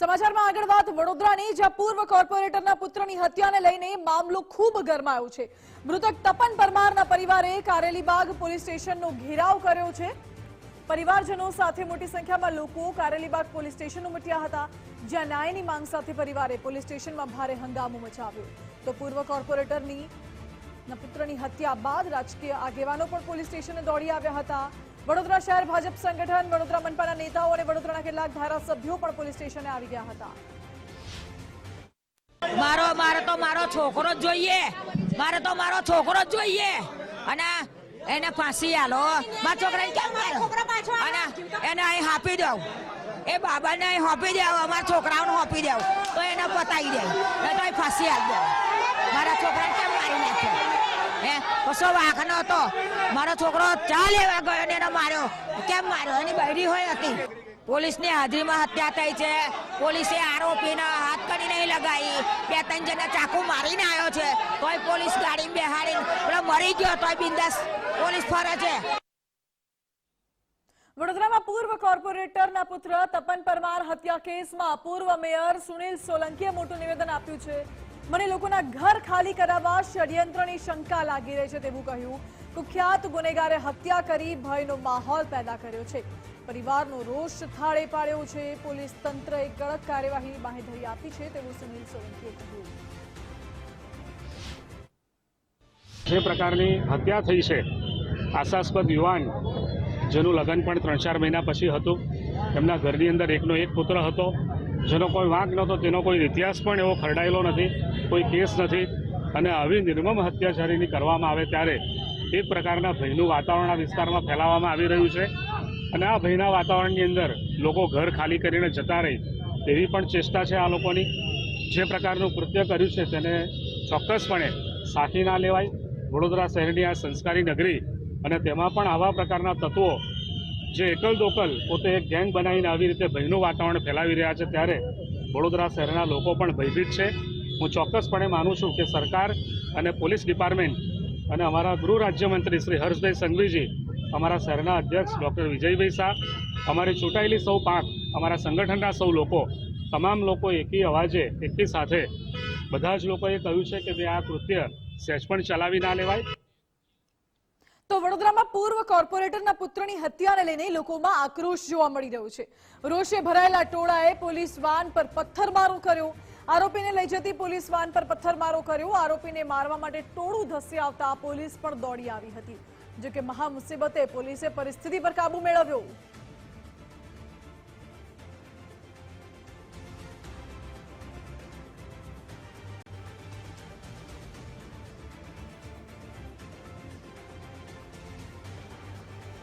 સમાચારમાં આગળ વાત, વડોદરાની જ્યાં પૂર્વ કોર્પોરેટરના પુત્રની હત્યાને લઈને મામલો ખૂબ ગરમાયો છે. મૃતક તપન પરમારના પરિવારે કારેલીબાગ પોલીસ સ્ટેશનનો ઘેરાવ કર્યો છે. પરિવારજનો સાથે મોટી સંખ્યામાં લોકો કારેલીબાગ પોલીસ સ્ટેશન ઉમટ્યા હતા. જ્યાં ન્યાયની માંગ સાથે પરિવારે પોલીસ સ્ટેશનમાં ભારે હંગામો મચાવ્યો. તો પૂર્વ કોર્પોરેટરની પુત્રની હત્યા બાદ રાજકીય આગેવાનો પણ પોલીસ સ્ટેશને દોડી આવ્યા હતા. વડોદરા શહેર ભાજપ સંગઠન વડોદરા મનપાના નેતાઓ અને વડોદરાના કેટલાક ધારાસભ્યો પણ પોલીસ સ્ટેશને આવી ગયા હતા. મારો મારે તો મારો છોકરો જ જોઈએ. મારે તો મારો છોકરો જ જોઈએ. અને એને ફાંસી આલો. મારા છોકરાને કેમ માર્યો? અને એને અહીં હાપી દઉં. એ બાબાને અહીં હોપી દેવ અમારા છોકરાઓને હોપી દેવ તો એને પતાવી દે. નહીં તો અહીં ફાંસી આપી દેવ મારા છોકરાને કેમ મારી નાખ્યો હે? કશો વાંક નહોતો મારો છોકરો ચા લેવા ગયો ને એને માર્યો. કેમ માર્યો? એની બૈરી હોય હતી. પોલીસની હાજરીમાં હત્યા થઈ છે. પોલીસે આરોપીને હાથ કરી નહીં લગાવી. બે ત્રણ જણા ચાકુ મારીને આવ્યો છે. તોય પોલીસ ગાડી બેહાડી પેલો મરી ગયો તોય બિંદાસ પોલીસ ફરે છે. વડોદરામાં પૂર્વ કોર્પોરેટરના પુત્ર તપન પરમાર હત્યા કેસમાં પૂર્વ મેયર સુનિલ સોલંકીએ મોટું નિવેદન આપ્યું છે. મને લોકોના ઘર ખાલી કરાવવા ષડયંત્રની શંકા લાગી રહી છે તેવું કહ્યું. કુખ્યાત ગુનેગારે હત્યા કરી ભયનો માહોલ પેદા કર્યો છે. પરિવારનો રોષ થાળે પાડ્યો છે. પોલીસ તંત્રએ કડક કાર્યવાહીની બાંહેધરી આપી છે તેવું સુનિલ સોલંકીએ કહ્યું. જે પ્રકારની હત્યા થઈ છે, આશાસ્પદ યુવાન, જેનું લગ્ન પણ ત્રણ ચાર મહિના પછી હતું. એમના ઘરની અંદર એકનો એક પુત્ર હતો. જેનો કોઈ વાંક નહોતો, તેનો કોઈ ઇતિહાસ પણ એવો ખરડાયેલો નથી, કોઈ કેસ નથી. અને આવી નિર્મમ હત્યાચારીની કરવામાં આવે ત્યારે એક પ્રકારના ભયનું વાતાવરણ આ વિસ્તારમાં ફેલાવવામાં આવી રહ્યું છે. અને આ ભયના વાતાવરણની અંદર લોકો ઘર ખાલી કરીને જતા રહી તેવી પણ ચેષ્ટા છે આ લોકોની. જે પ્રકારનું કૃત્ય કર્યું છે તેને ચોક્કસપણે સાથી ના લેવાય. વડોદરા શહેરની આ સંસ્કારી નગરી અને તેમાં પણ આવા પ્રકારના તત્વો જે એકલ દોકલ પોતે એક ગેંગ બનાવીને આવી રીતે ભયનું વાતાવરણ ફેલાવી રહ્યા છે ત્યારે વડોદરા શહેરના લોકો પણ ભયભીત છે. હું ચોક્કસપણે માનું છું કે સરકાર અને પોલીસ ડિપાર્ટમેન્ટ અને અમારા ગૃહ રાજ્યમંત્રી શ્રી હર્ષભાઈ સંઘવીજી, અમારા શહેરના અધ્યક્ષ ડૉક્ટર વિજયભાઈ શાહ અમારી ચૂંટાયેલી સૌ પાંખ અમારા સંગઠનના સૌ લોકો, તમામ લોકો એકી અવાજે, એકી સાથે. બધા જ લોકોએ કહ્યું છે કે ભાઈ આ કૃત્ય સહેજ પણ ચલાવી ના લેવાય. તો વડોદરામાં પૂર્વ કોર્પોરેટરના પુત્રની હત્યાને લઈને લોકોમાં આક્રોશ જોવા મળી રહ્યો છે. રોષે ભરાયેલા ટોળાએ પોલીસ વાન પર પથ્થરમારો કર્યો. આરોપીને લઈ જતી પોલીસ વાન પર પથ્થરમારો કર્યો. આરોપીને મારવા માટે ટોળું ધસી આવતા પોલીસ પણ દોડી આવી હતી. જોકે મહામુસીબતે મહા મુસીબતે પોલીસે પરિસ્થિતિ પર કાબુ મેળવ્યો.